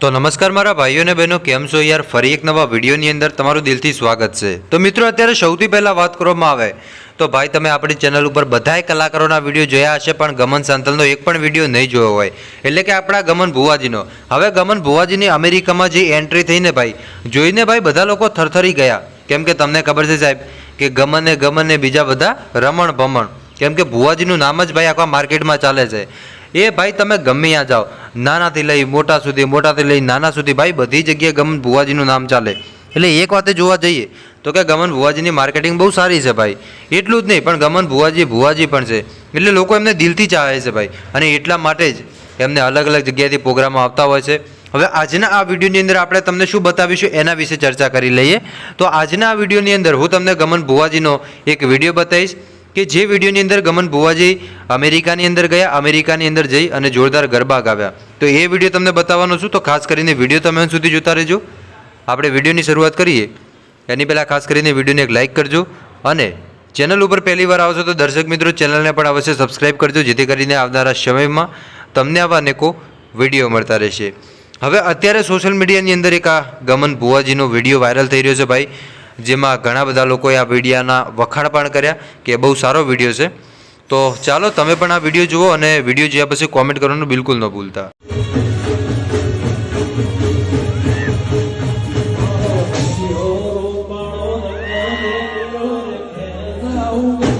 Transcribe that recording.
તો નમસ્કાર મારા ભાઈઓ અને બહેનો, કેમ છો યાર? ફરી એક નવા વિડીયોની અંદર તમારું દિલથી સ્વાગત છે. તો મિત્રો, અત્યારે સૌથી પહેલાં વાત કરવામાં આવે. તો ભાઈ, તમે આપણી ચેનલ ઉપર બધાય કલાકારોના વીડિયો જોયા હશે, પણ ગમન સાંતલનો એક પણ વીડિયો નહીં જોયો હોય. એટલે કે આપણા ગમન ભુવાજીનો. હવે ગમન ભુવાજીની અમેરિકામાં જે એન્ટ્રી થઈને ભાઈ, જોઈને ભાઈ બધા લોકો થરથરી ગયા. કેમ કે તમને ખબર છે સાહેબ, કે ગમન એ ગમન ગમને બીજા બધા રમણ ભમણ. કેમ કે ભુવાજીનું નામ જ ભાઈ આખા માર્કેટમાં ચાલે છે. એ ભાઈ તમે ગમે ત્યાં જાઓ, નાનાથી લઈ, મોટા સુધી, મોટાથી લઈ, નાના સુધી ભાઈ બધી જગ્યાએ ગમન ભુવાજીનું નામ ચાલે. એટલે એક વાતે જોવા જઈએ, તો કે ગમન ભુવાજીની માર્કેટિંગ બહુ સારી છે ભાઈ. એટલું જ નહીં, પણ ગમન ભુવાજી ભુવાજી પણ છે. એટલે લોકો એમને દિલથી ચાહે છે ભાઈ, અને એટલા માટે જ એમને અલગ અલગ જગ્યાએથી પ્રોગ્રામો આવતા હોય છે. હવે આજના આ વિડીયોની અંદર આપણે તમને શું બતાવીશું એના વિશે ચર્ચા કરી લઈએ. તો આજના આ વિડીયોની અંદર હું તમને ગમન ભુવાજીનો એક વીડિયો બતાવીશ. કે જે વિડીયોની અંદર ગમન ભુવાજી અમેરિકાની અંદર ગયા, અમેરિકાની અંદર જઈ અને જોરદાર ગરબા ગાવ્યા. તો એ વીડિયો તમને બતાવવાનો છું, તો ખાસ કરીને વીડિયો તમે સુધી જોતા રહેજો. આપણે વિડીયોની શરૂઆત કરીએ. એની પહેલાં ખાસ કરીને વિડીયોને એક લાઇક કરજો અને ચેનલ ઉપર પહેલી વાર આવશો તો દર્શક મિત્રો ચેનલને પણ અવશ્ય સબસ્ક્રાઇબ કરજો, જેથી કરીને આવનારા સમયમાં તમને આવા અનેકો વીડિયો મળતા રહેશે. હવે અત્યારે સોશિયલ મીડિયાની અંદર એક આ ગમન ભુવાજીનો વીડિયો વાયરલ થઈ રહ્યો છે ભાઈ. જેમાં ઘણા બધા લોકોએ આ વિડિયાના વખાણ પણ કર્યા કે બહુ સારો વીડિયો છે. તો ચાલો તમે પણ આ વીડિયો જુઓ અને વીડિયો જોયા પછી કોમેન્ટ કરવાનું બિલકુલ ન ભૂલતા. Oh,